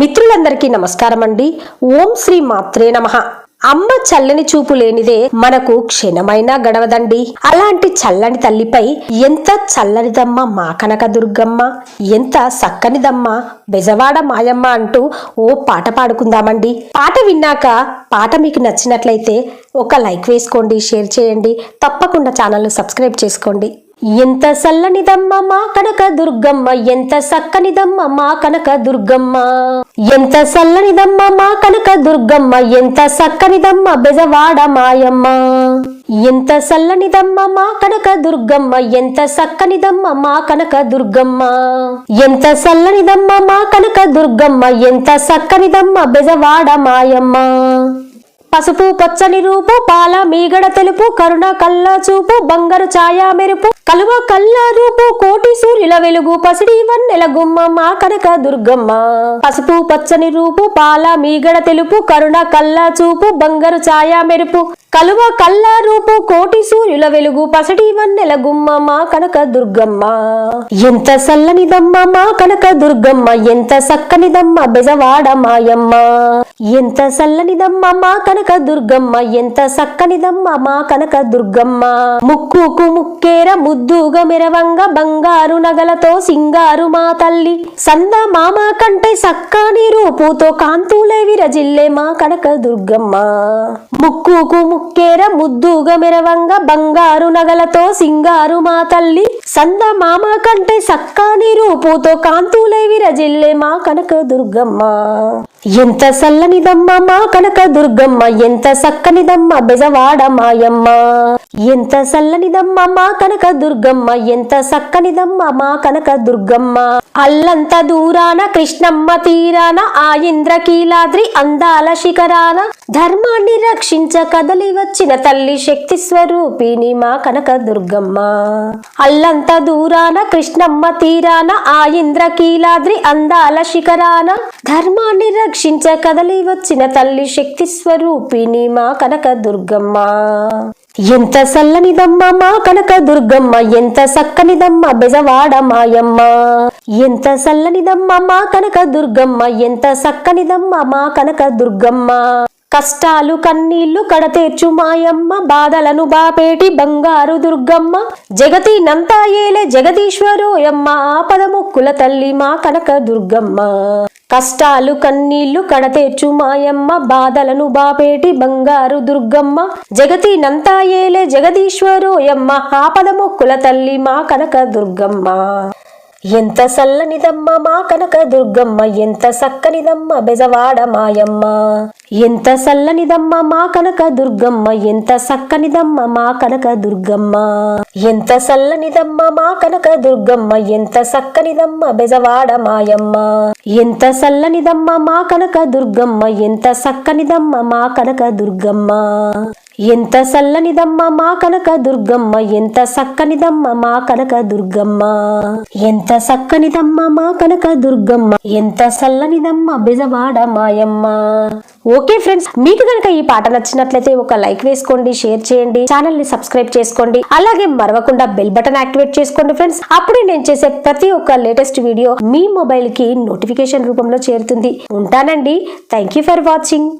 మిత్రులందరికీ నమస్కారం అండి ఓం శ్రీ మాత్రే నమః. అమ్మ చల్లని చూపు లేనిదే మనకు క్షణమైనా గడవదండి. అలాంటి చల్లని తల్లిపై ఎంత చల్లనిదమ్మ మా కనక దుర్గమ్మ ఎంత సక్కనిదమ్మ బెజవాడ మాయమ్మ అంటూ ఓ పాట పాడుకుందామండి. పాట విన్నాక పాట మీకు నచ్చినట్లయితే ఒక లైక్ వేసుకోండి షేర్ చేయండి. తప్పకుండా ఛానల్ను సబ్స్క్రైబ్ చేసుకోండి. ఎంత సల్లనిదమ్మ మా కనక దుర్గమ్మ ఎంత సక్కనిదమ్మ మా కనక దుర్గమ్మ. ఎంత సల్లనిదమ్మ మా కనక దుర్గమ్మ ఎంత సక్కనిదమ్మ బెజవాడ మాయమ్మ. ఎంత సల్లనిదమ్మ మా కనక దుర్గమ్మ ఎంత సక్కనిదమ్మ మా కనక దుర్గమ్మ. ఎంత సల్లనిదమ్మ మా కనక దుర్గమ్మ ఎంత సక్కనిదమ్మ బెజవాడ మాయమ్మ. పసుపు పచ్చని రూపు పాల మీగడ తెలుపు కరుణ కళ్ళ చూపు బంగారు ఛాయా మెరుపు కలువ కళ్ళ రూపు కోటి సూర్యుల వెలుగు పసిడి వన్నెల గుమ్మమ్మ కనక దుర్గమ్మ. పసుపు పచ్చని రూపు పాల మీగడ తెలుపు కరుణ కళ్ళ చూపు బంగారు ఛాయా మెరుపు. కలువ కళ్ళ రూపు కోటి సూర్యుల వెలుగు పసటి వన్నెల గుమ్మ మా కనక దుర్గమ్మ. ఎంత సల్లనిదమ్మ మా కనక దుర్గమ్మ ఎంత సక్కనిదమ్మ బెజవాడ మాయమ్మ. ఎంత సల్లనిదమ్మ మా కనక దుర్గమ్మ ఎంత సక్కనిదమ్మ మా కనక దుర్గమ్మ. ముక్కుకు ముక్కేర ముద్దుగా మెరవంగ బంగారు నగలతో సింగారు మా తల్లి. సంద మామ కంటే సక్కని రూపుతో కాంతులే విరజిల్లే మా కనక దుర్గమ్మ. ముక్కుకు ముక్కేర ముద్దుగా మెరవంగ బంగారు నగలతో సింగారు మా తల్లి. సంద మామ కంటే సక్కాని రూపుతో కాంతులే విరజిల్లే మా కనక దుర్గమ్మ. ఎంత సల్లనిదమ్మ మా కనక దుర్గమ్మ ఎంత సక్కనిదమ్మ బెజవాడ మాయమ్మ. ఎంత సల్లనిదమ్మ మా కనక దుర్గమ్మ ఎంత సక్కనిదమ్మ మా కనక దుర్గమ్మ. అల్లంత దూరాన కృష్ణమ్మ తీరాన ఆ ఇంద్రకీలాద్రి అందాల శిఖరాన. ధర్మాన్ని రక్షించ కదలి వచ్చిన తల్లి శక్తి స్వరూపిణి మా కనక దుర్గమ్మ. అల్లంత దూరాన కృష్ణమ్మ తీరాన ఆ ఇంద్రకీలాద్రి అందాల శిఖరాన. ధర్మాన్ని రక్షించ కదలి వచ్చిన తల్లి శక్తి స్వరూపిణి మా కనక దుర్గమ్మ. ఎంత సల్లనిదమ్మ మా కనక దుర్గమ్మ ఎంత సక్కనిదమ్మ బెజవాడ మాయమ్మ. ఎంత సల్లనిదమ్మ మా కనక దుర్గమ్మ ఎంత సక్కనిదమ్మ మా కనక దుర్గమ్మ. కష్టాలు కన్నీళ్ళు కడతేర్చు మాయమ్మ బాధలను బాపేటి బంగారు దుర్గమ్మ. జగతి నంతా ఏలే జగదీశ్వరోయమ్మ ఆపద ముక్కుల తల్లి మా కనక దుర్గమ్మ. కష్టాలు కన్నీళ్ళు కడతేర్చు మాయమ్మ బాధలను బాపేటి బంగారు దుర్గమ్మ. జగతి నంతాయేలే జగదీశ్వరోయమ్మ ఆపద మొక్కుల తల్లి మా కనక దుర్గమ్మ. ఎంత సల్లనిదమ్మ మా కనక దుర్గమ్మ ఎంత సక్కనిదమ్మ బెజవాడ మాయమ్మ. ఎంత సల్లనిదమ్మ మా కనక దుర్గమ్మ ఎంత సక్కనిదమ్మ మా కనక దుర్గమ్మ. ఎంత సల్లనిదమ్మ మా కనక దుర్గమ్మ ఎంత సక్కనిదమ్మ బెజవాడ మాయమ్మ. ఎంత సల్లనిదమ్మ మా కనక దుర్గమ్మ ఎంత సక్కనిదమ్మ మా కనక దుర్గమ్మ. ఎంత సల్లనిదమ్మ మా కనక దుర్గమ్మ ఎంత సక్కనిదమ్మ మా కనక దుర్గమ్మ. ఎంత సక్కనిదమ్మ మా కనక దుర్గమ్మ ఎంత సల్లనిదమ్మ బెజవాడ మాయమ్మ. ఓకే ఫ్రెండ్స్ మీకు కనుక ఈ పాట నచ్చినట్లయితే ఒక లైక్ వేసుకోండి షేర్ చేయండి ఛానల్ని సబ్స్క్రైబ్ చేసుకోండి అలాగే మరవకుండా బెల్ బటన్ యాక్టివేట్ చేసుకోండి ఫ్రెండ్స్. అప్పుడే నేను చేసే ప్రతి ఒక్క లేటెస్ట్ వీడియో మీ మొబైల్కి నోటిఫికేషన్ రూపంలో చేరుతుంది. ఉంటానండి. Thank you for watching.